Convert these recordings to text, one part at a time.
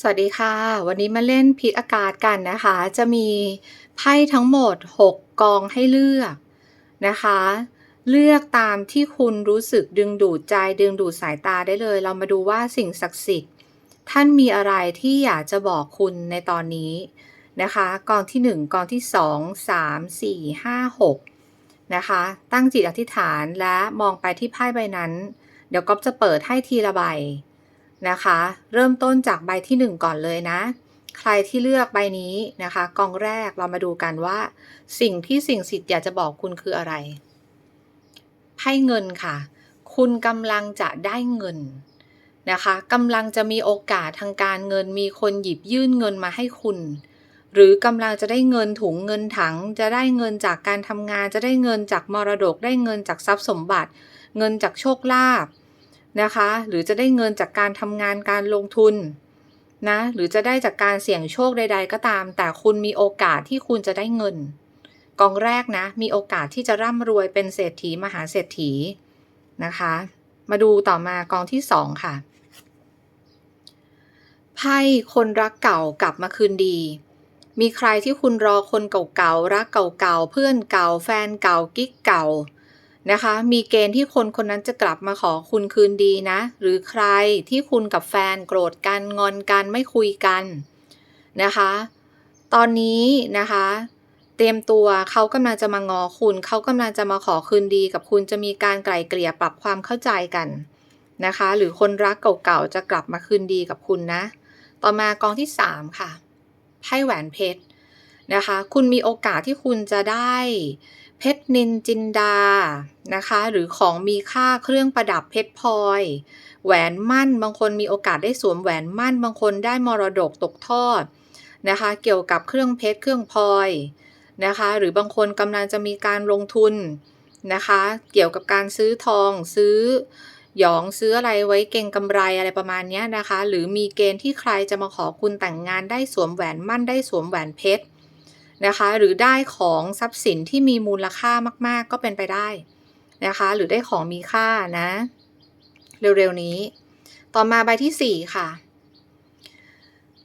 สวัสดีค่ะ วันนี้มาเล่นพิกอากาศกันนะคะ จะมีไพ่ทั้งหมด 6 กองให้เลือกนะคะ เลือกตามที่คุณรู้สึกดึงดูดใจดึงดูดสายตาได้เลย เรามาดูว่าสิ่งศักดิ์สิทธิ์ ท่านมีอะไรที่อยากจะบอกคุณในตอนนี้นะคะ กองที่ 1 กองที่ 2 3 4 5 6นะคะ ตั้งจิตอธิษฐานและมองไปที่ไพ่ใบนั้น เดี๋ยวก๊อฟจะเปิดให้ทีละใบ นะคะ เริ่มต้นจากใบที่ 1 ก่อนเลยนะ ใครที่เลือกใบนี้นะคะ กองแรกเรามาดูกันว่า สิ่งที่สิ่งสิทธิ์อยากจะบอกคุณคืออะไรไพ่เงินค่ะ คุณกำลังจะได้เงินนะคะกำลังจะมีโอกาสทางการเงินมีคนหยิบยื่นเงินมาให้คุณ หรือกำลังจะได้เงินถุงเงินถัง จะได้เงินจากการทำงานจะได้เงินจากมรดกได้เงินจากทรัพย์สมบัติ เงินจากโชคลาภ นะคะ หรือจะได้เงินจากการทำงานการลงทุนนะหรือจะได้จากการเสี่ยงโชคใด ๆ ก็ตาม แต่คุณมีโอกาสที่คุณจะได้เงิน กองแรกนะ มีโอกาสที่จะร่ำรวยเป็นเศรษฐีมหาเศรษฐีนะคะ มาดูต่อมากองที่สองค่ะไพ่คนรักเก่ากลับมาคืนดี มีใครที่คุณรอคนเก่าๆรักเก่าๆเพื่อนเก่าแฟนเก่ากิ๊กเก่า นะคะ มีเกณฑ์ที่คนคนนั้นจะกลับมาขอคุณคืนดีนะ หรือใครที่คุณกับแฟนโกรธกันงอนกันไม่คุยกันนะคะ ตอนนี้นะคะ เตรียมตัวเขากำลังจะมางอคุณ เขากำลังจะมาขอคืนดีกับคุณจะมีการไกล่เกลี่ยปรับความเข้าใจกันนะคะ หรือคนรักเก่าๆจะกลับมาคืนดีกับคุณนะ ต่อมากองที่ 3 ค่ะไพ่แหวนเพชรนะคะ คุณมีโอกาสที่คุณจะได้ เพชรนินจินดานะคะ หรือของมีค่าเครื่องประดับเพชรพลอย แหวนมั่นบางคนมีโอกาสได้สวมแหวนมั่น บางคนได้มรดกตกทอดนะคะ เกี่ยวกับเครื่องเพชรเครื่องพลอยนะคะ หรือบางคนกำลังจะมีการลงทุนนะคะ เกี่ยวกับการซื้อทองซื้อหยองซื้ออะไรไว้เก่งกำไรอะไรประมาณนี้นะคะ หรือมีเกณฑ์ที่ใครจะมาขอคุณแต่งงานได้สวมแหวนมั่นได้สวมแหวนเพชร นะคะ หรือได้ของทรัพย์สินที่มีมูลค่ามาก ๆ ก็เป็นไปได้นะคะ หรือได้ของมีค่านะ เร็ว ๆ นี้ ต่อมาใบที่ 4 ค่ะ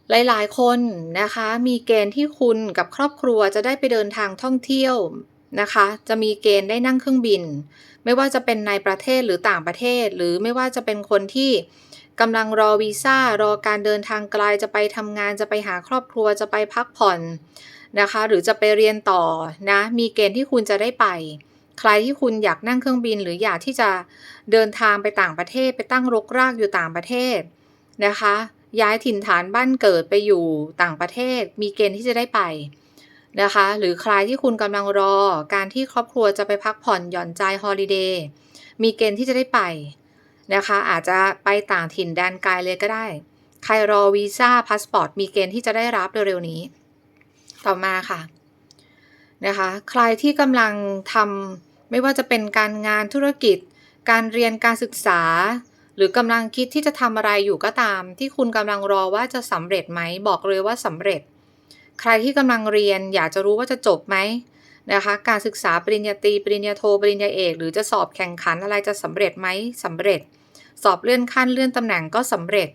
หลาย ๆ คนนะคะมีเกณฑ์ที่คุณกับครอบครัวจะได้ไปเดินทางท่องเที่ยวนะคะ จะมีเกณฑ์ได้นั่งเครื่องบิน ไม่ว่าจะเป็นในประเทศหรือต่างประเทศ หรือไม่ว่าจะเป็นคนที่ กำลังรอวีซ่ารอการเดินทางไกลจะไปทำงานจะไปหาครอบครัวจะไปพักผ่อนนะคะ หรือจะไปเรียนต่อนะ มีเกณฑ์ที่คุณจะได้ไป ใครที่คุณอยากนั่งเครื่องบิน หรืออยากที่จะเดินทางไปต่างประเทศ ไปตั้งรกรากอยู่ต่างประเทศนะคะ ย้ายถิ่นฐานบ้านเกิดไปอยู่ต่างประเทศ มีเกณฑ์ที่จะได้ไปนะคะ หรือใครที่คุณกำลังรอการที่ครอบครัวจะไปพักผ่อนหย่อนใจฮอลิเดย์มีเกณฑ์ที่จะได้ไป นะคะ อาจจะไปต่างถิ่นแดนไกลเลยก็ได้ ใครรอวีซ่าพาสปอร์ตมีเกณฑ์ที่จะได้รับเร็วๆนี้ ต่อมาค่ะนะคะ ใครที่กำลังทำไม่ว่าจะเป็นการงานธุรกิจ การเรียนการศึกษา หรือกำลังคิดที่จะทำอะไรอยู่ก็ตาม ที่คุณกำลังรอว่าจะสำเร็จไหมบอกเลยว่าสำเร็จ ใครที่กำลังเรียนอยากจะรู้ว่าจะจบไหมนะคะการศึกษาปริญญาตรีปริญญาโทปริญญาเอก หรือจะสอบแข่งขันอะไรจะสำเร็จไหมสำเร็จ สอบเลื่อนขั้นเลื่อนตำแหน่งก็สำเร็จ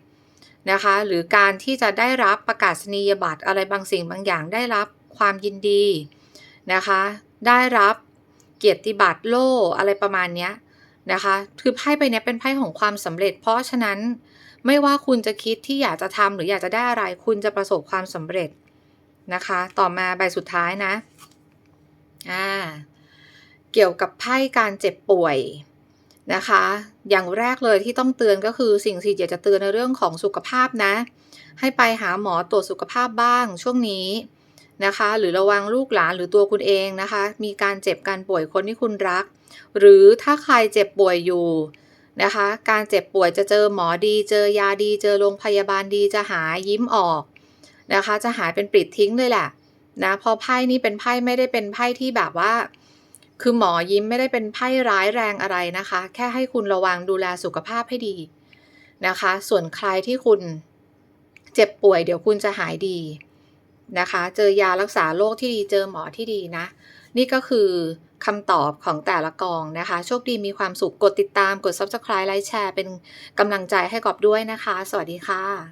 นะคะ หรือการที่จะได้รับประกาศนียบัตรอะไรบางสิ่งบางอย่างได้รับความยินดีนะคะ ได้รับเกียรติบัตรโล่อะไรประมาณนี้นะคะ คือไพ่ใบนี้เป็นไพ่ของความสำเร็จ เพราะฉะนั้นไม่ว่าคุณจะคิดที่อยากจะทำหรืออยากจะได้อะไร คุณจะประสบความสำเร็จนะคะ ต่อมาใบสุดท้ายนะ อ่า เกี่ยวกับไพ่การเจ็บป่วย นะคะ อย่างแรกเลยที่ต้องเตือนก็คือสิ่งที่อยากจะเตือนในเรื่องของสุขภาพนะ ให้ไปหาหมอตรวจสุขภาพบ้างช่วงนี้นะคะ หรือระวังลูกหลานหรือตัวคุณเองนะคะ มีการเจ็บการป่วยคนที่คุณรัก หรือถ้าใครเจ็บป่วยอยู่นะคะ การเจ็บป่วยจะเจอหมอดี เจอยาดี เจอโรงพยาบาลดีจะหายยิ้มออกนะคะ จะหายเป็นปลิดทิ้งเลยแหละนะพอไพ่นี้เป็นไพ่ไม่ได้เป็นไพ่ที่แบบว่า คือหมอยิ้มไม่ได้เป็นไพ่ร้ายแรงอะไรนะคะ แค่ให้คุณระวังดูแลสุขภาพให้ดีนะคะ ส่วนใครที่คุณเจ็บป่วยเดี๋ยวคุณจะหายดีนะคะ เจอยารักษาโรคที่ดีเจอหมอที่ดีนะ นี่ก็คือคำตอบของแต่ละกองนะคะ โชคดีมีความสุขกดติดตามกด subscribe ไลค์แชร์เป็นกำลังใจให้กอบด้วยนะคะ สวัสดีค่ะ